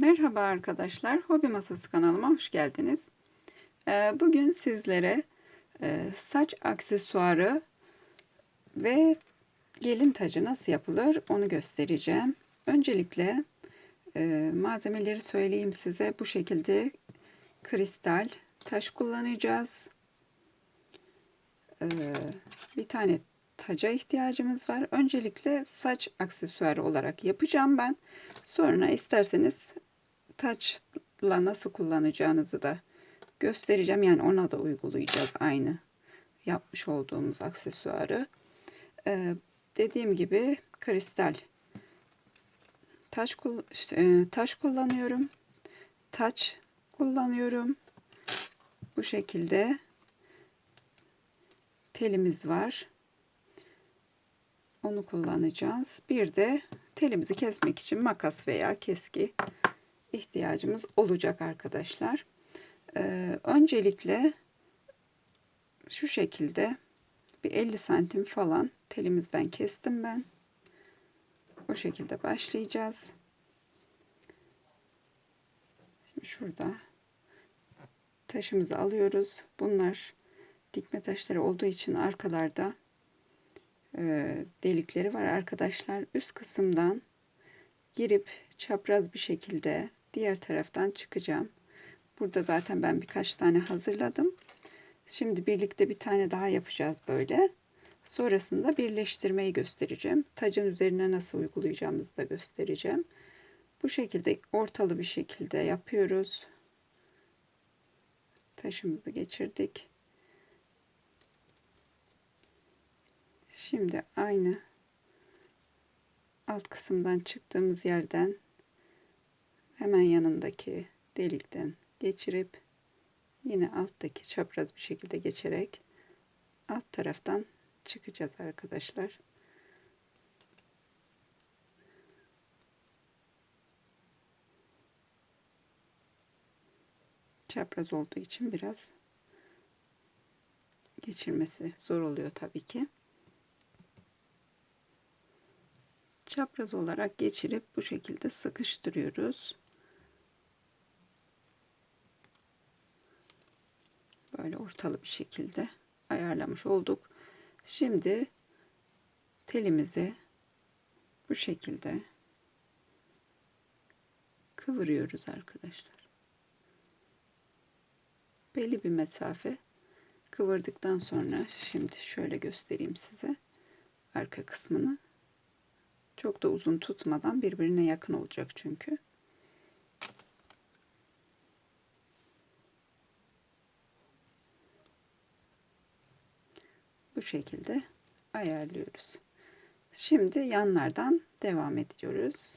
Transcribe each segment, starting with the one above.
Merhaba arkadaşlar, Hobi Masası kanalıma hoş geldiniz. Ee, Bugün sizlere e, saç aksesuarı ve gelin tacı nasıl yapılır onu göstereceğim. Öncelikle e, malzemeleri söyleyeyim size. Bu şekilde kristal taş kullanacağız. Ee, Bir tane taca ihtiyacımız var. Öncelikle saç aksesuarı olarak yapacağım ben. Sonra isterseniz taçla nasıl kullanacağınızı da göstereceğim. Yani ona da uygulayacağız aynı yapmış olduğumuz aksesuarı. Ee, dediğim gibi kristal taş e, taş kullanıyorum. Taç kullanıyorum. Bu şekilde telimiz var. Onu kullanacağız. Bir de telimizi kesmek için makas veya keski ihtiyacımız olacak arkadaşlar. Ee, öncelikle şu şekilde bir 50 santim falan telimizden kestim ben. Bu şekilde başlayacağız. Şimdi şurada taşımızı alıyoruz. Bunlar dikme taşları olduğu için arkalarda e, delikleri var arkadaşlar. Üst kısımdan girip çapraz bir şekilde diğer taraftan çıkacağım. Burada zaten ben birkaç tane hazırladım. Şimdi birlikte bir tane daha yapacağız böyle. Sonrasında birleştirmeyi göstereceğim. Tacın üzerine nasıl uygulayacağımızı da göstereceğim. Bu şekilde ortalı bir şekilde yapıyoruz. Taşımızı geçirdik. Şimdi aynı alt kısımdan çıktığımız yerden hemen yanındaki delikten geçirip yine alttaki çapraz bir şekilde geçerek alt taraftan çıkacağız arkadaşlar. Çapraz olduğu için biraz geçirmesi zor oluyor tabii ki. çapraz olarak geçirip bu şekilde sıkıştırıyoruz. Böyle ortalı bir şekilde ayarlamış olduk. Şimdi telimizi bu şekilde kıvırıyoruz arkadaşlar. Belli bir mesafe kıvırdıktan sonra şimdi şöyle göstereyim size arka kısmını. Çok da uzun tutmadan birbirine yakın olacak çünkü. Bu şekilde ayarlıyoruz. Şimdi yanlardan devam ediyoruz.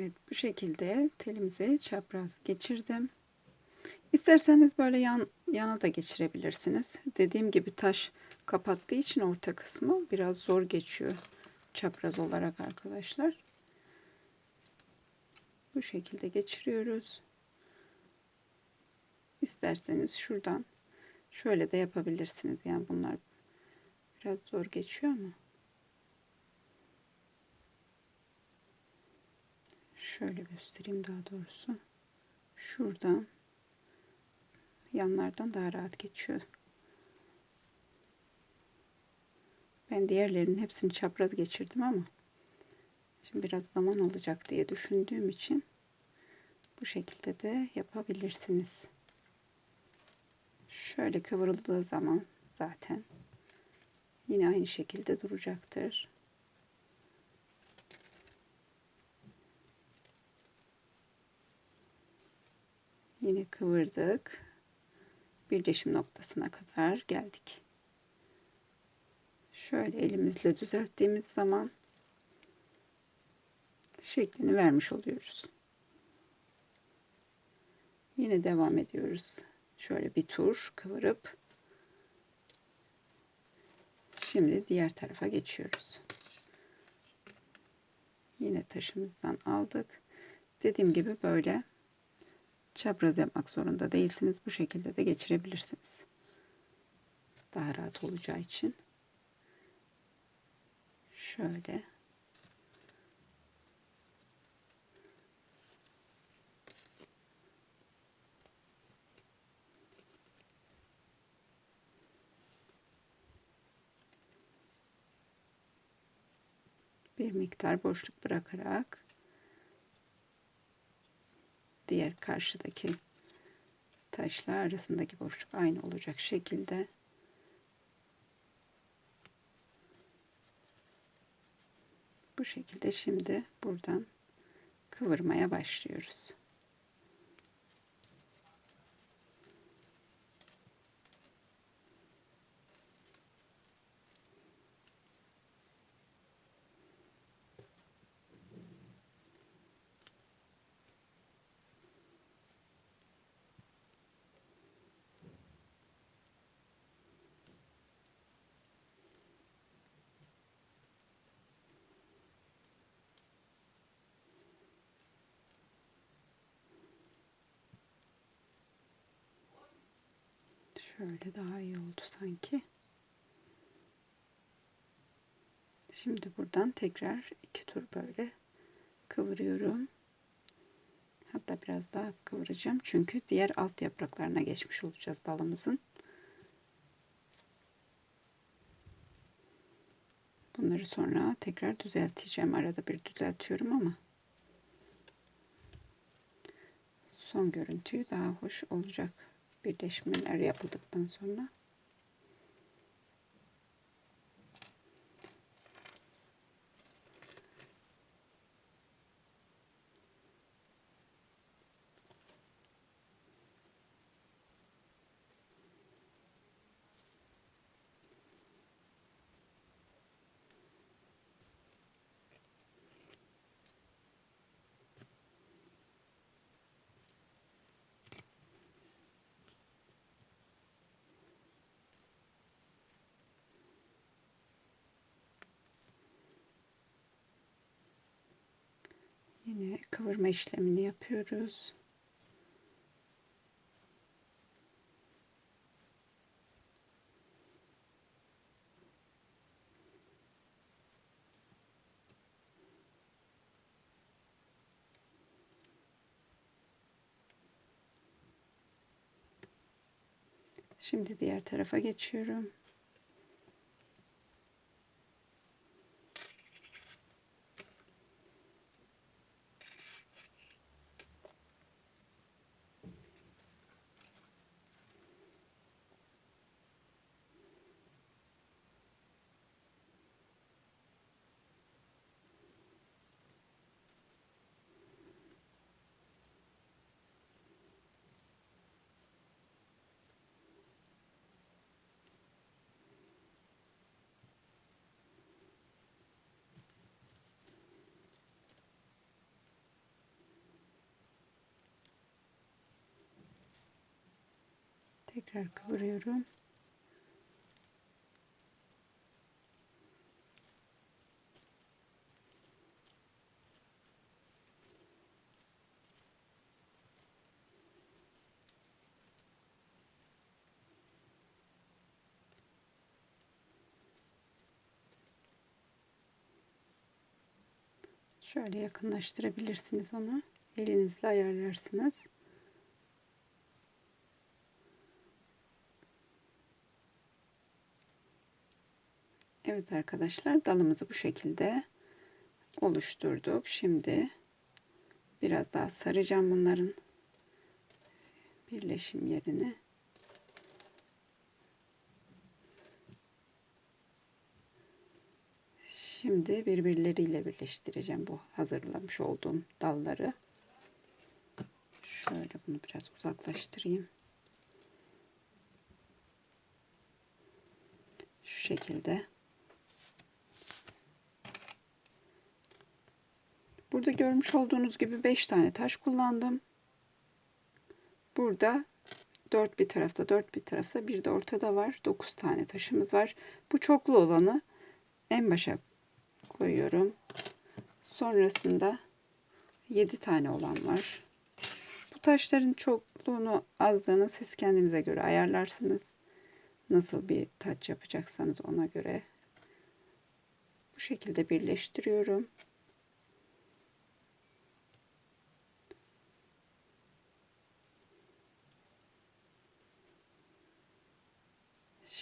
Evet bu şekilde telimizi çapraz geçirdim. İsterseniz böyle yan, yana da geçirebilirsiniz. Dediğim gibi taş kapattığı için orta kısmı biraz zor geçiyor çapraz olarak arkadaşlar. Bu şekilde geçiriyoruz. İsterseniz şuradan şöyle de yapabilirsiniz. Yani bunlar biraz zor geçiyor ama. Şöyle göstereyim daha doğrusu. Şuradan yanlardan daha rahat geçiyor. Ben diğerlerinin hepsini çapraz geçirdim ama şimdi biraz zaman alacak diye düşündüğüm için bu şekilde de yapabilirsiniz. Şöyle kıvrıldığı zaman zaten yine aynı şekilde duracaktır. Yine kıvırdık. Birleşim noktasına kadar geldik. Şöyle elimizle düzelttiğimiz zaman şeklini vermiş oluyoruz. Yine devam ediyoruz. Şöyle bir tur kıvırıp şimdi diğer tarafa geçiyoruz. Yine taşımızdan aldık. Dediğim gibi böyle çapraz yapmak zorunda değilsiniz. Bu şekilde de geçirebilirsiniz. Daha rahat olacağı için. Şöyle. bir miktar boşluk bırakarak diğer karşıdaki taşla arasındaki boşluk aynı olacak şekilde bu şekilde şimdi buradan kıvırmaya başlıyoruz. Şöyle daha iyi oldu sanki. Şimdi buradan tekrar iki tur böyle kıvırıyorum. Hatta biraz daha kıvıracağım. Çünkü diğer alt yapraklarına geçmiş olacağız dalımızın. Bunları sonra tekrar düzelteceğim. Arada bir düzeltiyorum ama son görüntüyü daha hoş olacak birleşmeler yapıldıktan sonra Yine kıvırma işlemini yapıyoruz. Şimdi diğer tarafa geçiyorum. Tekrar kıvırıyorum. Şöyle yakınlaştırabilirsiniz onu. Elinizle ayarlarsınız. Evet arkadaşlar dalımızı bu şekilde oluşturduk. Şimdi biraz daha saracağım bunların birleşim yerini. Şimdi birbirleriyle birleştireceğim bu hazırlamış olduğum dalları. Şöyle bunu biraz uzaklaştırayım. Şu şekilde. Burada görmüş olduğunuz gibi 5 tane taş kullandım. Burada 4 bir tarafta 4 bir tarafta bir de ortada var. 9 tane taşımız var. Bu çoklu olanı en başa koyuyorum. Sonrasında 7 tane olan var. Bu taşların çokluğunu azlığını siz kendinize göre ayarlarsınız. Nasıl bir taç yapacaksanız ona göre bu şekilde birleştiriyorum.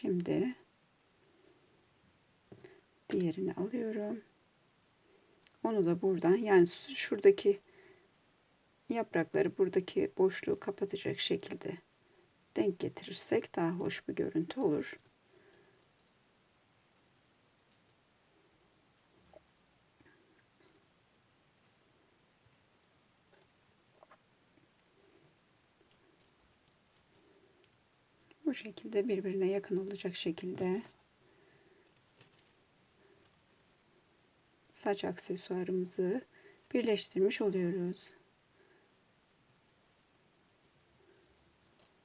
Şimdi diğerini alıyorum. Onu da buradan yani şuradaki yaprakları buradaki boşluğu kapatacak şekilde denk getirirsek daha hoş bir görüntü olur. Bu şekilde birbirine yakın olacak şekilde saç aksesuarımızı birleştirmiş oluyoruz.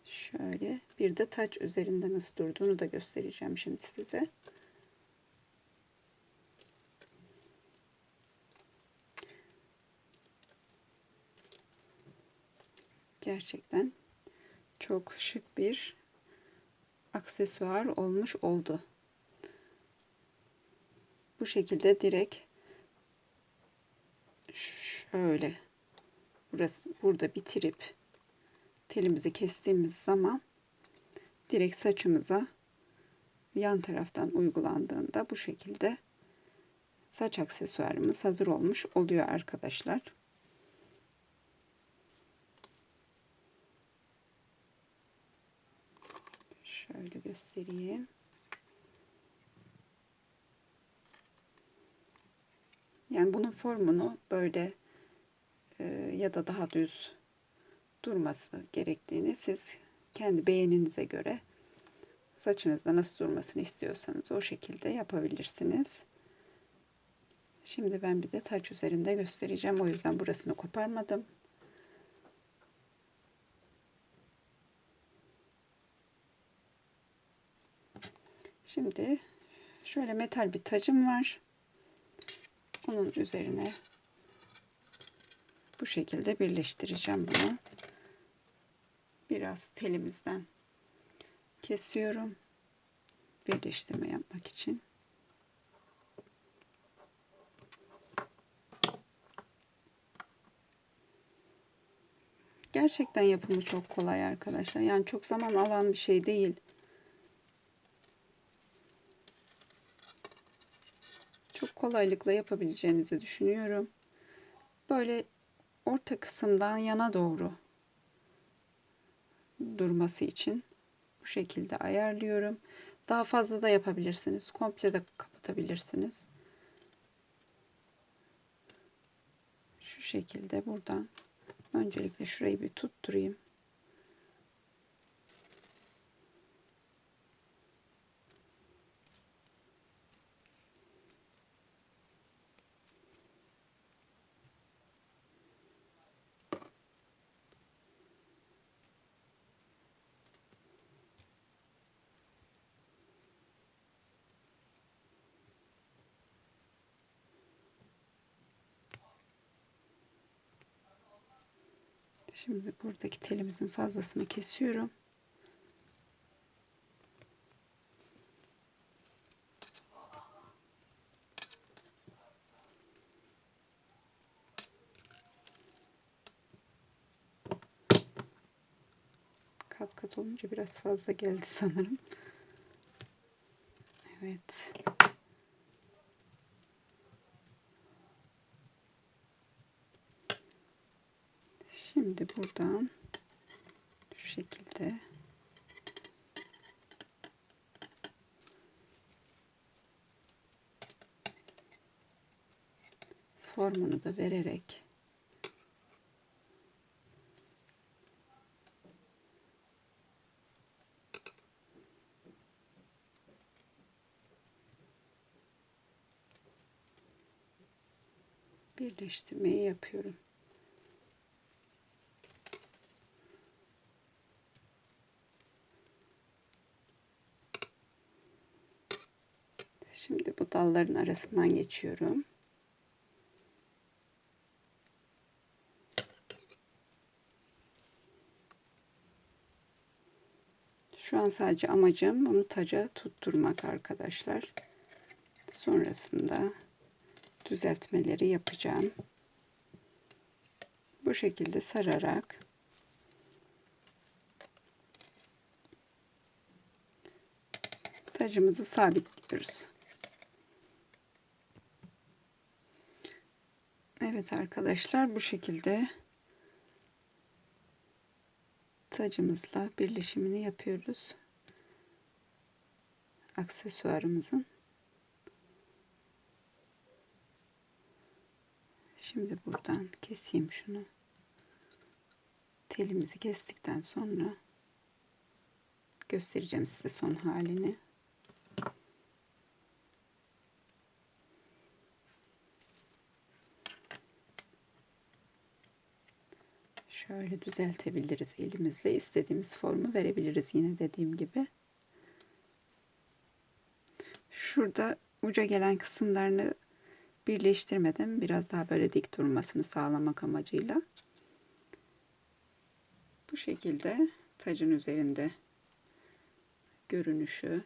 Şöyle bir de taç üzerinde nasıl durduğunu da göstereceğim şimdi size. Gerçekten çok şık bir aksesuar olmuş oldu. Bu şekilde direkt şöyle burası burada bitirip telimizi kestiğimiz zaman direkt saçımıza yan taraftan uygulandığında bu şekilde saç aksesuarımız hazır olmuş oluyor arkadaşlar. Şöyle göstereyim. Yani bunun formunu böyle e, ya da daha düz durması gerektiğini siz kendi beğeninize göre saçınızda nasıl durmasını istiyorsanız o şekilde yapabilirsiniz. Şimdi ben bir de taç üzerinde göstereceğim. O yüzden burasını koparmadım. Şimdi şöyle metal bir tacım var. Onun üzerine bu şekilde birleştireceğim bunu. Biraz telimizden kesiyorum. Birleştirme yapmak için. Gerçekten yapımı çok kolay arkadaşlar. Yani çok zaman alan bir şey değil. Çok kolaylıkla yapabileceğinizi düşünüyorum. Böyle orta kısımdan yana doğru durması için bu şekilde ayarlıyorum. Daha fazla da yapabilirsiniz. Komple de kapatabilirsiniz. Şu şekilde buradan öncelikle şurayı bir tutturayım. Şimdi buradaki telimizin fazlasını kesiyorum. Kat kat olunca biraz fazla geldi sanırım. Evet. Şimdi buradan. Şu şekilde. Formunu da vererek. Birleştirmeyi yapıyorum. Şimdi bu dalların arasından geçiyorum. Şu an sadece amacım bunu taca tutturmak arkadaşlar. Sonrasında düzeltmeleri yapacağım. Bu şekilde sararak tacımızı sabitliyoruz. Evet arkadaşlar bu şekilde tacımızla birleşimini yapıyoruz. Aksesuarımızın. Şimdi buradan keseyim şunu. Telimizi kestikten sonra göstereceğim size son halini. Şöyle düzeltebiliriz elimizle. istediğimiz formu verebiliriz yine dediğim gibi. Şurada uca gelen kısımlarını birleştirmeden biraz daha böyle dik durmasını sağlamak amacıyla bu şekilde tacın üzerinde görünüşü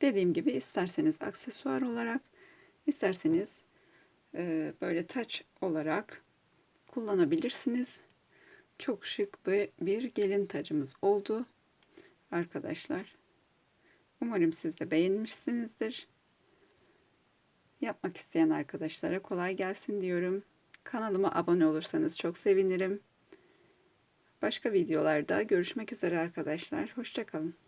Dediğim gibi isterseniz aksesuar olarak, isterseniz e, böyle taç olarak kullanabilirsiniz. Çok şık bir gelin tacımız oldu arkadaşlar. Umarım siz de beğenmişsinizdir. Yapmak isteyen arkadaşlara kolay gelsin diyorum. Kanalıma abone olursanız çok sevinirim. Başka videolarda görüşmek üzere arkadaşlar. Hoşçakalın.